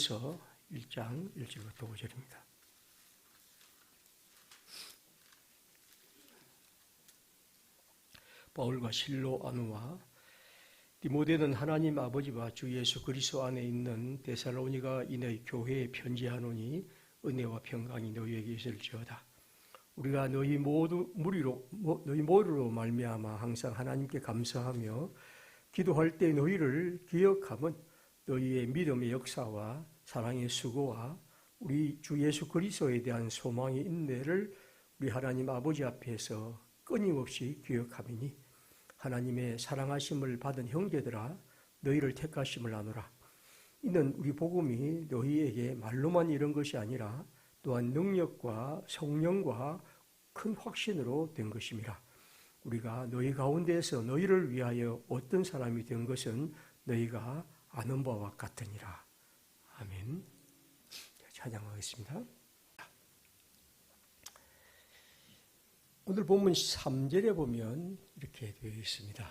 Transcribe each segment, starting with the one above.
디모데전서 1장 1절부터 5절입니다. 바울과 실로 아누와 디모데는 하나님 아버지와 주 예수 그리스도 안에 있는 데살로니가 인의 교회에 편지하노니 은혜와 평강이 너희에게 있을지어다. 우리가 너희 모두 무리로 너희 모두로 말미암아 항상 하나님께 감사하며 기도할 때 너희를 기억함은 너희의 믿음의 역사와 사랑의 수고와 우리 주 예수 그리스도에 대한 소망의 인내를 우리 하나님 아버지 앞에서 끊임없이 기억함이니 하나님의 사랑하심을 받은 형제들아 너희를 택하심을 아노라. 이는 우리 복음이 너희에게 말로만 이런 것이 아니라 또한 능력과 성령과 큰 확신으로 된 것임이라. 우리가 너희 가운데에서 너희를 위하여 어떤 사람이 된 것은 너희가 아는 바와 같으니라. 아멘. 찬양하겠습니다. 오늘 본문 3절에 보면 이렇게 되어 있습니다.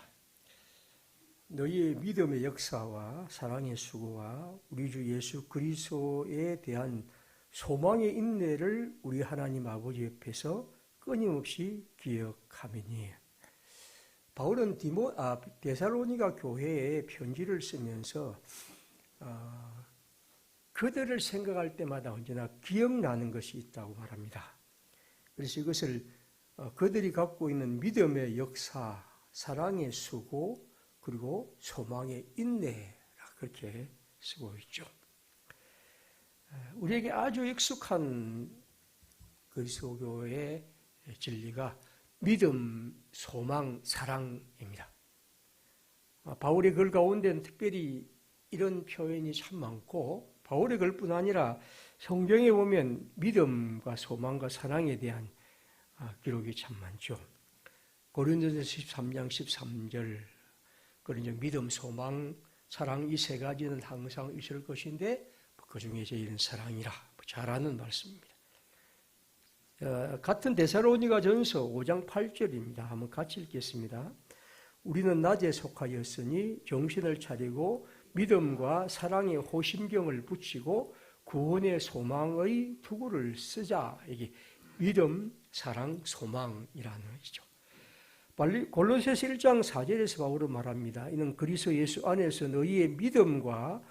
너희의 믿음의 역사와 사랑의 수고와 우리 주 예수 그리스도에 대한 소망의 인내를 우리 하나님 아버지 옆에서 끊임없이 기억하미니 바울은 디모, 아, 데살로니가 교회에 편지를 쓰면서 어, 그들을 생각할 때마다 언제나 기억나는 것이 있다고 말합니다. 그래서 이것을 어, 그들이 갖고 있는 믿음의 역사, 사랑의 수고, 그리고 소망의 인내라 그렇게 쓰고 있죠. 우리에게 아주 익숙한 그리스도교의 진리가 믿음, 소망, 사랑입니다. 아, 바울의 글 가운데는 특별히 이런 표현이 참 많고 바울의 글뿐 아니라 성경에 보면 믿음과 소망과 사랑에 대한 아, 기록이 참 많죠. 고린도서 13장 13절 그런 믿음, 소망, 사랑 이 세 가지는 항상 있을 것인데 그 중에 제일은 사랑이라 잘 아는 말씀입니다. 어, 같은 데살로니가 전서 5장 8절입니다. 한번 같이 읽겠습니다. 우리는 낮에 속하였으니 정신을 차리고 믿음과 사랑의 호심경을 붙이고 구원의 소망의 투구를 쓰자. 이게 믿음, 사랑, 소망이라는 것이죠. 골로새서 1장 4절에서 바울은 말합니다. 이는 그리스도 예수 안에서 너희의 믿음과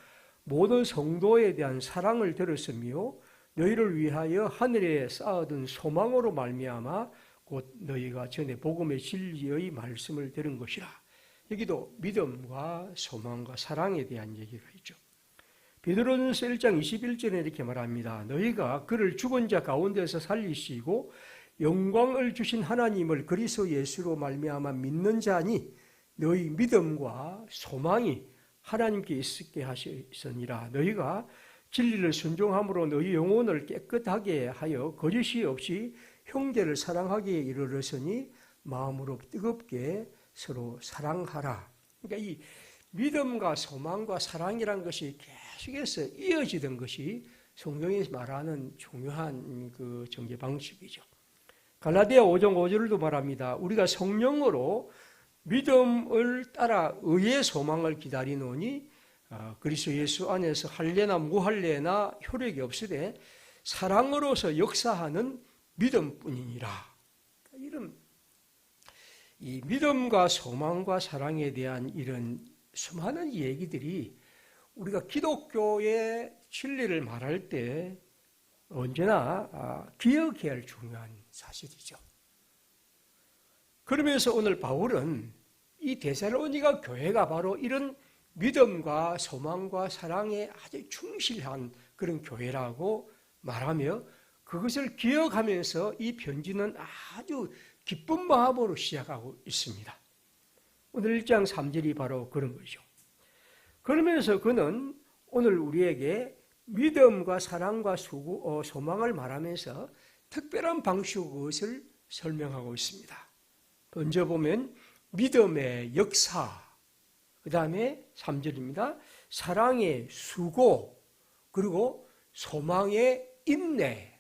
모든 성도에 대한 사랑을 들었으며 너희를 위하여 하늘에 쌓아둔 소망으로 말미암아 곧 너희가 전에 복음의 진리의 말씀을 들은 것이라. 여기도 믿음과 소망과 사랑에 대한 얘기가 있죠. 베드로전서 1장 21절에 이렇게 말합니다. 너희가 그를 죽은 자 가운데서 살리시고 영광을 주신 하나님을 그리스도 예수로 말미암아 믿는 자니 너희 믿음과 소망이 하나님께 있게 하셨으니라. 너희가 진리를 순종함으로 너희 영혼을 깨끗하게 하여 거짓이 없이 형제를 사랑하기에 이르렀으니 마음으로 뜨겁게 서로 사랑하라. 그러니까 이 믿음과 소망과 사랑이란 것이 계속해서 이어지던 것이 성경이 말하는 중요한 그 전개 방식이죠. 갈라디아 5장 5절도 말합니다. 우리가 성령으로 믿음을 따라 의의 소망을 기다리노니 아, 그리스도 예수 안에서 할례나 무할례나 효력이 없으되 사랑으로서 역사하는 믿음뿐이니라. 이런 이 믿음과 소망과 사랑에 대한 이런 수많은 얘기들이 우리가 기독교의 진리를 말할 때 언제나 아, 기억해야 할 중요한 사실이죠. 그러면서 오늘 바울은 이 데살로니가 교회가 바로 이런 믿음과 소망과 사랑에 아주 충실한 그런 교회라고 말하며 그것을 기억하면서 이 편지는 아주 기쁜 마음으로 시작하고 있습니다. 오늘 1장 3절이 바로 그런 거죠. 그러면서 그는 오늘 우리에게 믿음과 사랑과 수고, 어, 소망을 말하면서 특별한 그것을 설명하고 있습니다. 먼저 보면 믿음의 역사, 그 다음에 3절입니다. 사랑의 수고, 그리고 소망의 인내.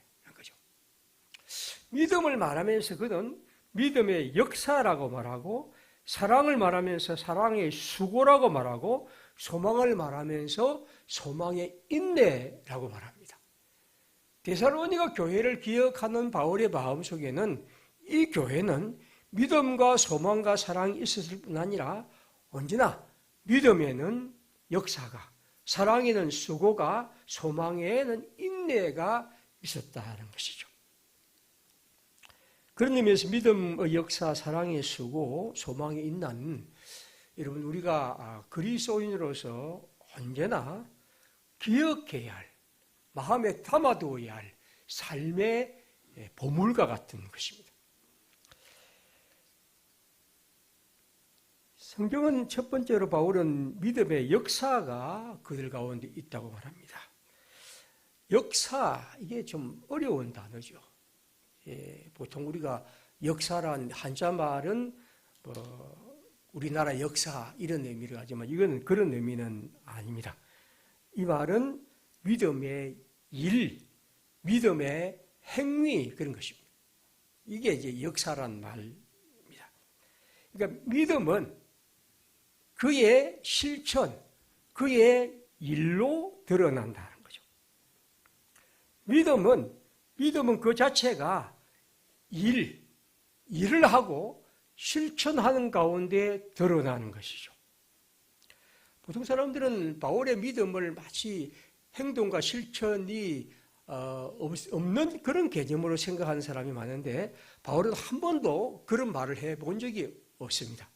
믿음을 말하면서 그는 믿음의 역사라고 말하고, 사랑을 말하면서 사랑의 수고라고 말하고, 소망을 말하면서 소망의 인내라고 말합니다. 데살로니가 교회를 기억하는 바울의 마음 속에는 이 교회는 믿음과 소망과 사랑이 있었을 뿐 아니라 언제나 믿음에는 역사가, 사랑에는 수고가, 소망에는 인내가 있었다는 것이죠. 그런 의미에서 믿음의 역사, 사랑의 수고, 소망의 인난, 여러분 우리가 아, 그리스도인으로서 언제나 기억해야 할, 마음에 담아두어야 할 삶의 예, 보물과 같은 것입니다. 성경은 첫 번째로 바울은 믿음의 역사가 그들 가운데 있다고 말합니다. 역사, 이게 좀 어려운 단어죠. 예, 보통 우리가 역사란 한자 말은 뭐 우리나라 역사 이런 의미를 하지만 이거는 그런 의미는 아닙니다. 이 말은 믿음의 일, 믿음의 행위 그런 것입니다. 이게 이제 역사란 말입니다. 그러니까 믿음은 그의 실천, 그의 일로 드러난다는 거죠. 믿음은 믿음은 그 자체가 일, 일을 하고 실천하는 가운데 드러나는 것이죠. 보통 사람들은 바울의 믿음을 마치 행동과 실천이 어, 없는 그런 개념으로 생각하는 사람이 많은데 바울은 한 번도 그런 말을 해 본 적이 없습니다.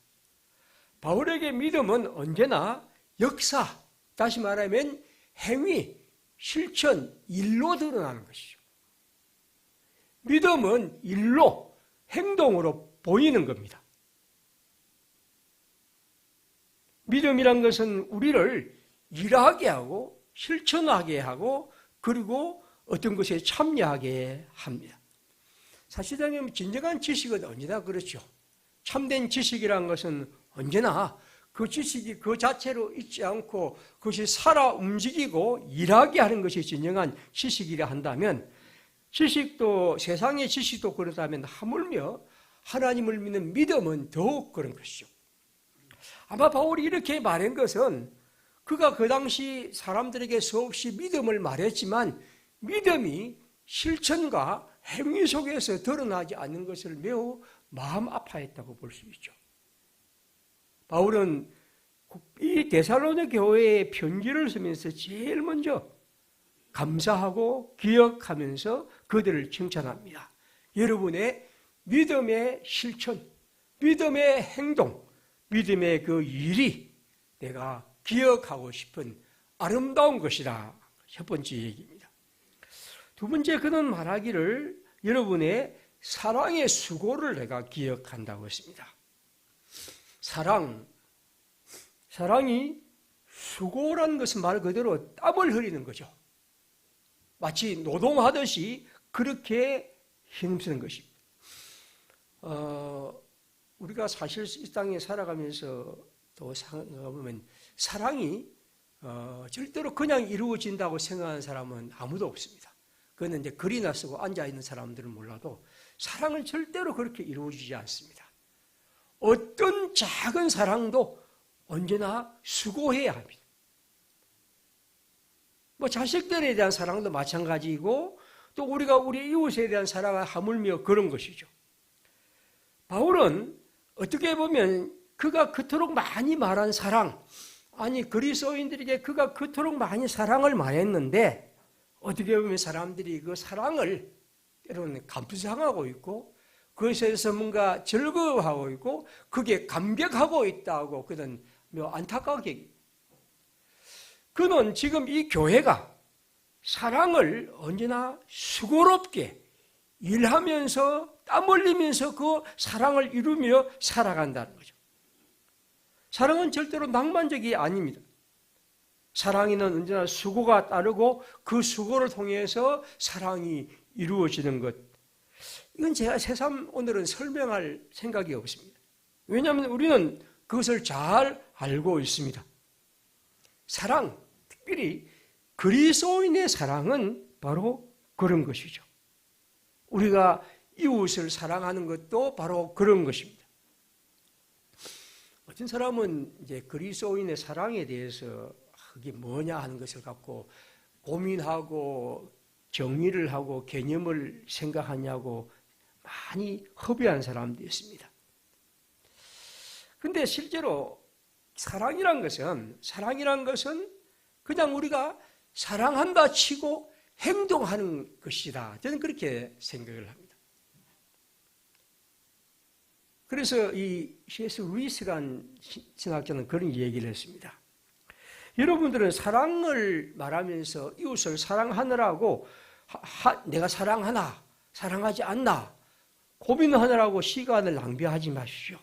바울에게 믿음은 언제나 역사, 다시 말하면 행위, 실천, 일로 드러나는 것이죠. 믿음은 일로, 행동으로 보이는 겁니다. 믿음이란 것은 우리를 일하게 하고 실천하게 하고 그리고 어떤 것에 참여하게 합니다. 사실상 진정한 지식은 언제나 그렇죠. 참된 지식이란 것은 언제나 그 지식이 그 자체로 있지 않고 그것이 살아 움직이고 일하게 하는 것이 진정한 지식이라 한다면 지식도 세상의 지식도 그렇다면 하물며 하나님을 믿는 믿음은 더욱 그런 것이죠. 아마 바울이 이렇게 말한 것은 그가 그 당시 사람들에게 수없이 믿음을 말했지만 믿음이 실천과 행위 속에서 드러나지 않는 것을 매우 마음 아파했다고 볼 수 있죠. 바울은 이 데살로니 교회에 편지를 쓰면서 제일 먼저 감사하고 기억하면서 그들을 칭찬합니다. 여러분의 믿음의 실천, 믿음의 행동, 믿음의 그 일이 내가 기억하고 싶은 아름다운 것이다. 첫 번째 얘기입니다. 두 번째 그는 말하기를 여러분의 사랑의 수고를 내가 기억한다고 했습니다. 사랑, 사랑이 수고라는 것은 말 그대로 땀을 흘리는 거죠. 마치 노동하듯이 그렇게 힘쓰는 것입니다. 어, 우리가 사실 이 땅에 살아가면서 또 생각해보면 사랑이 어, 절대로 그냥 이루어진다고 생각하는 사람은 아무도 없습니다. 그거는 이제 글이나 쓰고 앉아 있는 사람들은 몰라도 사랑은 절대로 그렇게 이루어지지 않습니다. 어떤 작은 사랑도 언제나 수고해야 합니다. 뭐 자식들에 대한 사랑도 마찬가지이고 또 우리가 우리 이웃에 대한 사랑을 하물며 그런 것이죠. 바울은 어떻게 보면 그가 그토록 많이 말한 사랑, 아니 그리스도인들에게 그가 그토록 많이 사랑을 말했는데 어떻게 보면 사람들이 그 사랑을 때로는 감수상하고 있고 그것에서 뭔가 즐거워하고 있고 그게 감격하고 있다고 그는 안타깝게 그는 지금 이 교회가 사랑을 언제나 수고롭게 일하면서 땀 흘리면서 그 사랑을 이루며 살아간다는 거죠. 사랑은 절대로 낭만적이 아닙니다. 사랑에는 언제나 수고가 따르고 그 수고를 통해서 사랑이 이루어지는 것. 이건 제가 새삼 오늘은 설명할 생각이 없습니다. 왜냐하면 우리는 그것을 잘 알고 있습니다. 사랑, 특별히 그리스도인의 사랑은 바로 그런 것이죠. 우리가 이웃을 사랑하는 것도 바로 그런 것입니다. 어떤 사람은 이제 그리스도인의 사랑에 대해서 그게 뭐냐 하는 것을 갖고 고민하고 정리를 하고 개념을 생각하냐고 많이 허비한 사람도 있습니다. 근데 실제로 사랑이란 것은 사랑이란 것은 그냥 우리가 사랑한다 치고 행동하는 것이다. 저는 그렇게 생각을 합니다. 그래서 이 C.S. 루이스란 신학자는 그런 얘기를 했습니다. 여러분들은 사랑을 말하면서 이웃을 사랑하느라고 하, 내가 사랑하나 사랑하지 않나 고민하느라고 시간을 낭비하지 마십시오.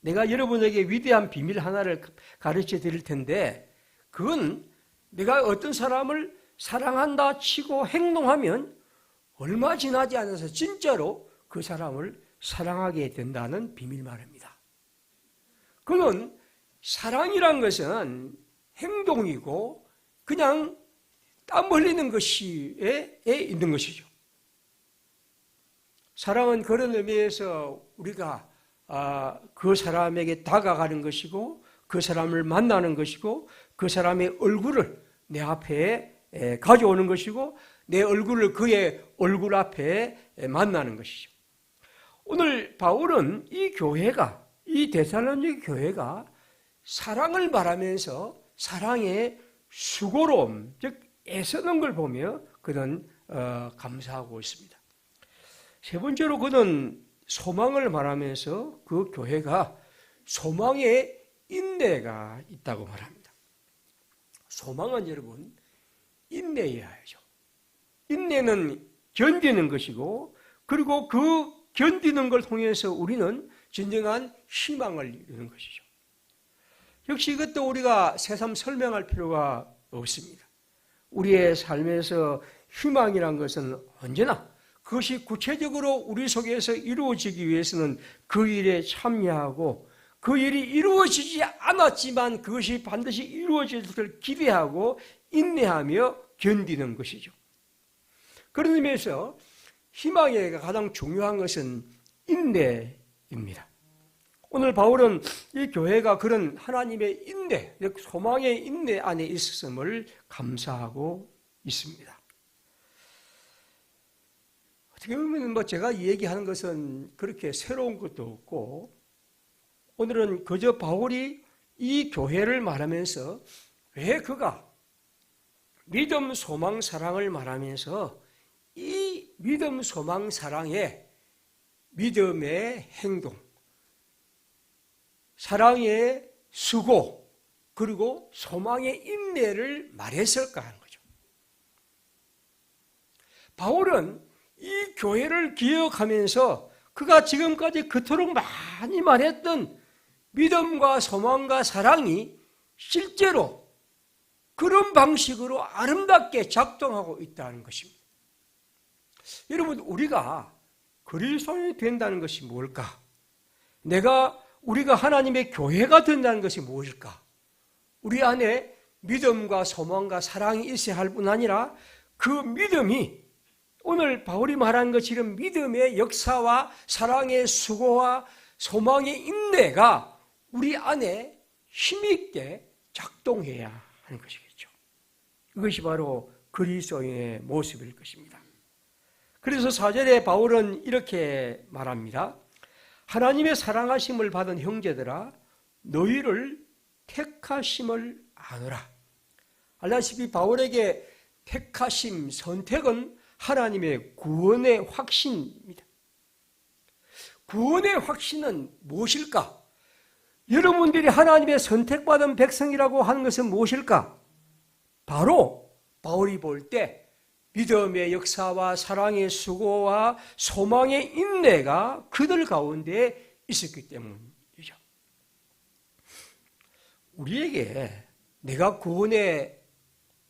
내가 여러분에게 위대한 비밀 하나를 가르쳐 드릴 텐데 그건 내가 어떤 사람을 사랑한다 치고 행동하면 얼마 지나지 않아서 진짜로 그 사람을 사랑하게 된다는 비밀 말입니다. 그건 사랑이란 것은 행동이고 그냥 땀 흘리는 것이에 있는 것이죠. 사랑은 그런 의미에서 우리가 아, 그 사람에게 다가가는 것이고 그 사람을 만나는 것이고 그 사람의 얼굴을 내 앞에 가져오는 것이고 내 얼굴을 그의 얼굴 앞에 만나는 것이죠. 오늘 바울은 이 교회가 이 데살로니 교회가 사랑을 말하면서 사랑의 수고로움, 즉 애쓰는 걸 보며 그는 어, 감사하고 있습니다. 세 번째로 그는 소망을 말하면서 그 교회가 소망의 인내가 있다고 말합니다. 소망은 여러분 인내해야 하죠. 인내는 견디는 것이고 그리고 그 견디는 걸 통해서 우리는 진정한 희망을 이루는 것이죠. 역시 이것도 우리가 새삼 설명할 필요가 없습니다. 우리의 삶에서 희망이란 것은 언제나 그것이 구체적으로 우리 속에서 이루어지기 위해서는 그 일에 참여하고 그 일이 이루어지지 않았지만 그것이 반드시 이루어질 것을 기대하고 인내하며 견디는 것이죠. 그런 의미에서 희망에 가장 중요한 것은 인내입니다. 오늘 바울은 이 교회가 그런 하나님의 인내, 소망의 인내 안에 있었음을 감사하고 있습니다. 어떻게 보면 뭐 제가 얘기하는 것은 그렇게 새로운 것도 없고 오늘은 그저 바울이 이 교회를 말하면서 왜 그가 믿음, 소망, 사랑을 말하면서 이 믿음, 소망, 사랑의 믿음의 행동, 사랑의 수고, 그리고 소망의 인내를 말했을까 하는 거죠. 바울은 이 교회를 기억하면서 그가 지금까지 그토록 많이 말했던 믿음과 소망과 사랑이 실제로 그런 방식으로 아름답게 작동하고 있다는 것입니다. 여러분, 우리가 그리스도인이 된다는 것이 뭘까? 내가 우리가 하나님의 교회가 된다는 것이 무엇일까? 우리 안에 믿음과 소망과 사랑이 있어야 할 뿐 아니라 그 믿음이 오늘 바울이 말한 것처럼 믿음의 역사와 사랑의 수고와 소망의 인내가 우리 안에 힘있게 작동해야 하는 것이겠죠. 이것이 바로 그리스도의 모습일 것입니다. 그래서 사절에 바울은 이렇게 말합니다. 하나님의 사랑하심을 받은 형제들아 너희를 택하심을 아노라. 알다시피 바울에게 택하심, 선택은 하나님의 구원의 확신입니다. 구원의 확신은 무엇일까? 여러분들이 하나님의 선택받은 백성이라고 하는 것은 무엇일까? 바로 바울이 볼 때 믿음의 역사와 사랑의 수고와 소망의 인내가 그들 가운데 있었기 때문이죠. 우리에게 내가 구원의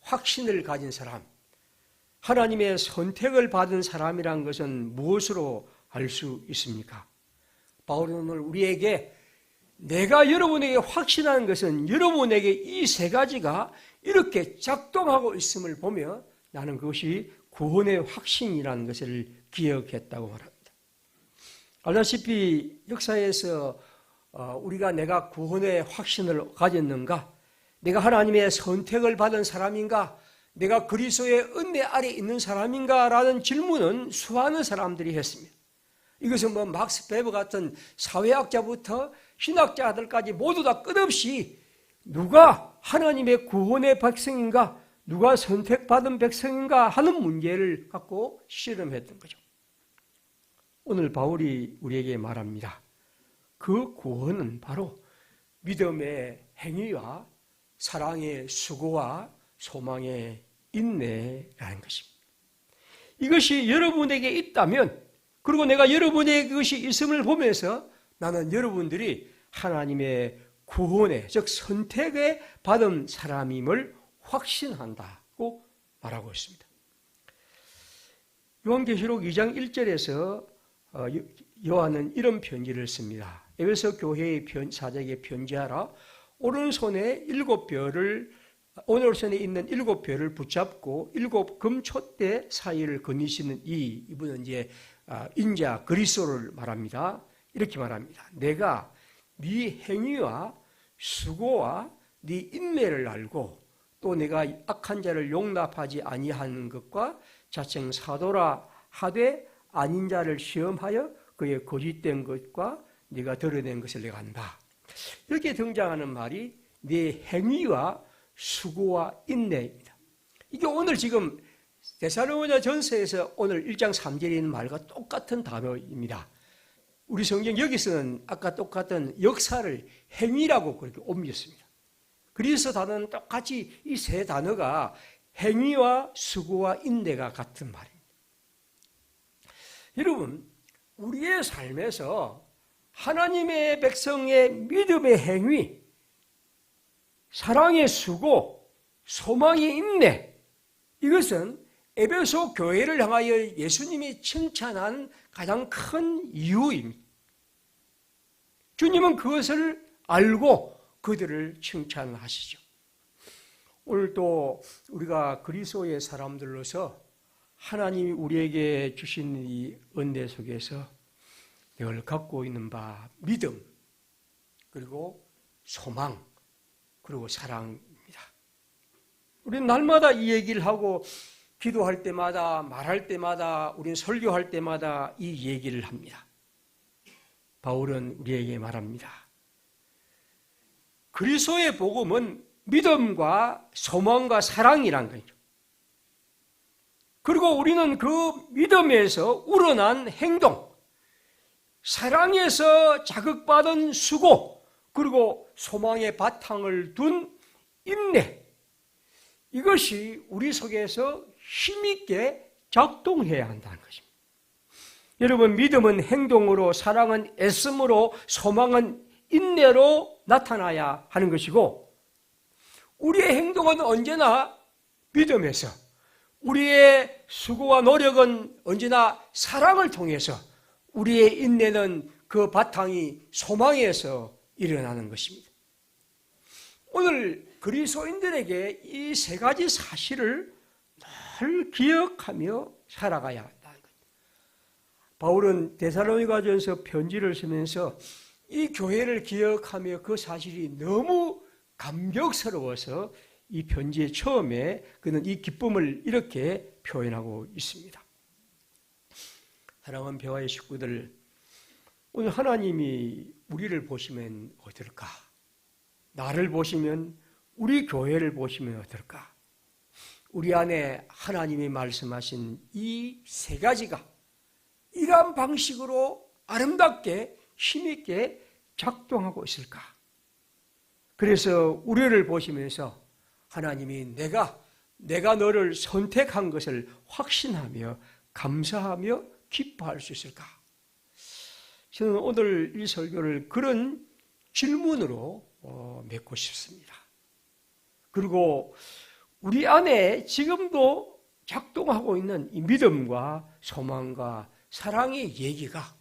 확신을 가진 사람, 하나님의 선택을 받은 사람이란 것은 무엇으로 알 수 있습니까? 바울은 오늘 우리에게 내가 여러분에게 확신하는 것은 여러분에게 이 세 가지가 이렇게 작동하고 있음을 보며 나는 그것이 구원의 확신이라는 것을 기억했다고 말합니다. 알다시피 역사에서 어, 우리가 내가 구원의 확신을 가졌는가? 내가 하나님의 선택을 받은 사람인가? 내가 그리스도의 은혜 아래 있는 사람인가? 라는 질문은 수많은 사람들이 했습니다. 이것은 뭐 막스 베버 같은 사회학자부터 신학자들까지 모두 다 끝없이 누가 하나님의 구원의 백성인가? 누가 선택받은 백성인가? 하는 문제를 갖고 실험했던 거죠. 오늘 바울이 우리에게 말합니다. 그 구원은 바로 믿음의 행위와 사랑의 수고와 소망의 인내라는 것입니다. 이것이 여러분에게 있다면, 그리고 내가 여러분에게 그것이 있음을 보면서 나는 여러분들이 하나님의 구원의, 즉 선택에 받은 사람임을 확신한다고 말하고 있습니다. 요한계시록 2장 1절에서 어, 요한은 이런 편지를 씁니다. 에베소 교회의 편, 사적에 편지하라. 오른손에 일곱 별을 오른손에 있는 일곱 별을 붙잡고 일곱 금촛대 사이를 거니시는 이 이분은 이제 아, 인자 그리스도를 말합니다. 이렇게 말합니다. 내가 네 행위와 수고와 네 인내를 알고 또 내가 악한 자를 용납하지 아니하는 것과 자칭 사도라 하되 아닌 자를 시험하여 그의 거짓된 것과 네가 드러낸 것을 내가 안다. 이렇게 등장하는 말이 네 행위와 수고와 인내입니다. 이게 오늘 지금 데살로니가 전서에서 오늘 1장 3절에 있는 말과 똑같은 단어입니다. 우리 성경 여기서는 아까 똑같은 역사를 행위라고 그렇게 옮겼습니다. 그래서 단어는 똑같이 이 세 단어가 행위와 수고와 인내가 같은 말입니다. 여러분, 우리의 삶에서 하나님의 백성의 믿음의 행위, 사랑의 수고, 소망의 인내, 이것은 에베소 교회를 향하여 예수님이 칭찬한 가장 큰 이유입니다. 주님은 그것을 알고 그들을 칭찬하시죠. 오늘 또 우리가 그리스도의 사람들로서 하나님이 우리에게 주신 이 은혜 속에서 늘 갖고 있는 바 믿음 그리고 소망 그리고 사랑입니다. 우리는 날마다 이 얘기를 하고 기도할 때마다 말할 때마다 우리는 설교할 때마다 이 얘기를 합니다. 바울은 우리에게 말합니다. 그리스도의 복음은 믿음과 소망과 사랑이란 거죠. 그리고 우리는 그 믿음에서 우러난 행동, 사랑에서 자극받은 수고, 그리고 소망의 바탕을 둔 인내, 이것이 우리 속에서 힘있게 작동해야 한다는 것입니다. 여러분, 믿음은 행동으로, 사랑은 애씀으로, 소망은 인내로 나타나야 하는 것이고, 우리의 행동은 언제나 믿음에서, 우리의 수고와 노력은 언제나 사랑을 통해서 우리의 인내는 그 바탕이 소망에서 일어나는 것입니다. 오늘 그리스도인들에게 이 세 가지 사실을 늘 기억하며 살아가야 것. 바울은 데살로니가전서 편지를 쓰면서 이 교회를 기억하며 그 사실이 너무 감격스러워서 이 편지의 처음에 그는 이 기쁨을 이렇게 표현하고 있습니다. 사랑하는 배화의 식구들, 오늘 하나님이 우리를 보시면 어떨까? 나를 보시면, 우리 교회를 보시면 어떨까? 우리 안에 하나님이 말씀하신 이 세 가지가 이러한 방식으로 아름답게 힘있게 작동하고 있을까? 그래서 우리를 보시면서 하나님이 내가 내가 너를 선택한 것을 확신하며 감사하며 기뻐할 수 있을까? 저는 오늘 이 설교를 그런 질문으로 어, 맺고 싶습니다. 그리고 우리 안에 지금도 작동하고 있는 이 믿음과 소망과 사랑의 얘기가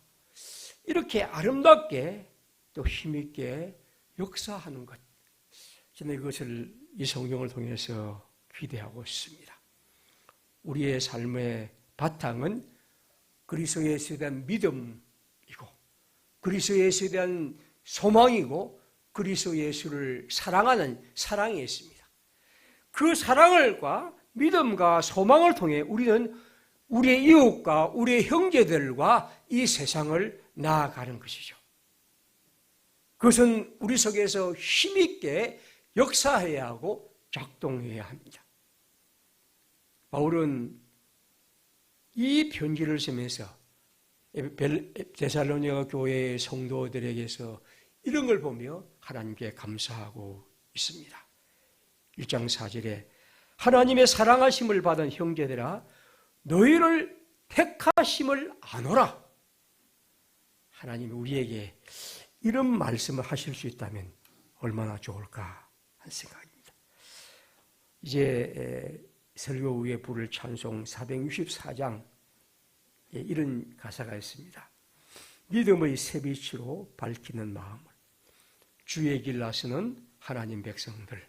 이렇게 아름답게 또 힘있게 역사하는 것. 저는 이것을 이 성경을 통해서 기대하고 있습니다. 우리의 삶의 바탕은 그리스도 예수에 대한 믿음이고 그리스도 예수에 대한 소망이고 그리스도 예수를 사랑하는 사랑이 있습니다. 그 사랑을과 믿음과 소망을 통해 우리는 우리의 이웃과 우리의 형제들과 이 세상을 나아가는 것이죠. 그것은 우리 속에서 힘있게 역사해야 하고 작동해야 합니다. 바울은 이 편지를 쓰면서 데살로니가 교회의 성도들에게서 이런 걸 보며 하나님께 감사하고 있습니다. 1장 4절에 하나님의 사랑하심을 받은 형제들아 너희를 택하심을 아노라. 하나님이 우리에게 이런 말씀을 하실 수 있다면 얼마나 좋을까 하는 생각입니다. 이제 설교 위에 부를 찬송 464장 이런 가사가 있습니다. 믿음의 새빛으로 밝히는 마음을 주의 길 나서는 하나님 백성들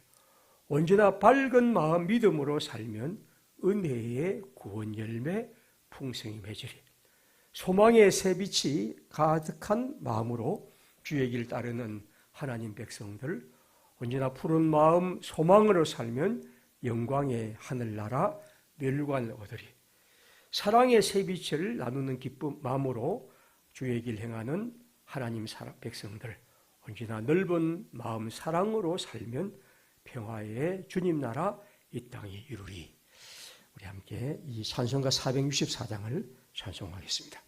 언제나 밝은 마음 믿음으로 살면 은혜의 구원 열매 풍성이 맺으리 소망의 새빛이 가득한 마음으로 주의 길 따르는 하나님 백성들 언제나 푸른 마음 소망으로 살면 영광의 하늘나라 멸관 얻으리 사랑의 새빛을 나누는 기쁨 마음으로 주의 길 행하는 하나님 백성들 언제나 넓은 마음 사랑으로 살면 평화의 주님 나라 이 땅에 이루리. 우리 함께 이 찬송가 464장을 찬송하겠습니다.